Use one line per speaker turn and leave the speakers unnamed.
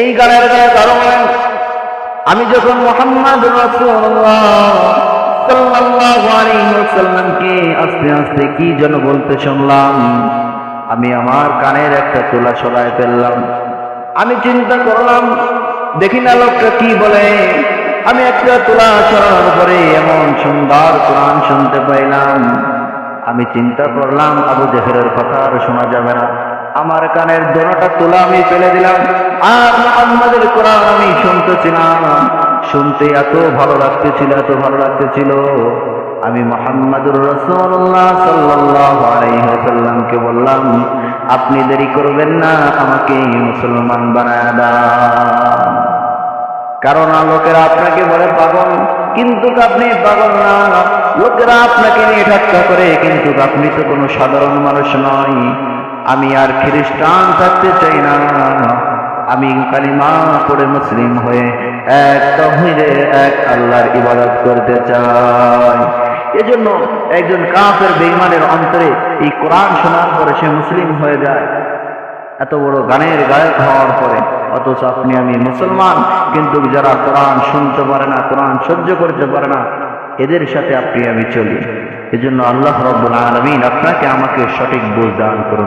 এই গানের গায়ে বলেন আমি যখন মোহাম্মদ সাল্লামকে আস্তে আস্তে কি যেন বলতে শুনলাম, আমি আমার কানের একটা তোলা সরায় ফেললাম। আমি চিন্তা করলাম, দেখি না লোকটা কি বলে। আমি একটা তোলা সরানোর পরে এমন সুন্দর কোরআন শুনতে পাইলাম। আমি চিন্তা করলাম, আবু জেহেরের কথা আর শোনা যাবে না। আমার কানের দোনোটা তোলা আমি ফেলে দিলাম। আর মোহাম্মদের কোরআন আমি শুনতেছিলাম। শুনতে এত ভালো লাগতেছিল, এত ভালো লাগতেছিল। আমি মোহাম্মদুর রসুল্লাহ সাল্লাহ বললাম, আপনি দেরি করবেন না, আমাকে মুসলমান বানায় দান কারণ লোকেরা আপনাকে বলে, পাগল। কিন্তু আপনি পাগল না। লোকেরা আপনাকে নিয়ে ঠাট্টা করে, কিন্তু আপনি তো কোনো সাধারণ মানুষ নয়। আমি আর খ্রিস্টান থাকতে চাই না। আমি কালিমা পড়ে মুসলিম হয়ে এক তহিরে এক আল্লাহর ইবাদত করতে চাই। এজন্য একজন কাফের বেইমানের অন্তরে এই কোরআন শোনার পরে সে মুসলিম হয়ে যায়। এত বড় গানের গায়ক হওয়ার পরে, অথচ আপনি আমি মুসলমান, কিন্তু যারা কোরআন শুনতে পারে না, কোরআন সহ্য করতে পারে না, এদের সাথে আপনি আমি চলি। এজন্য আল্লাহ রব্বুল আলমিন আপনাকে আমাকে সঠিক বুঝ দান করুন।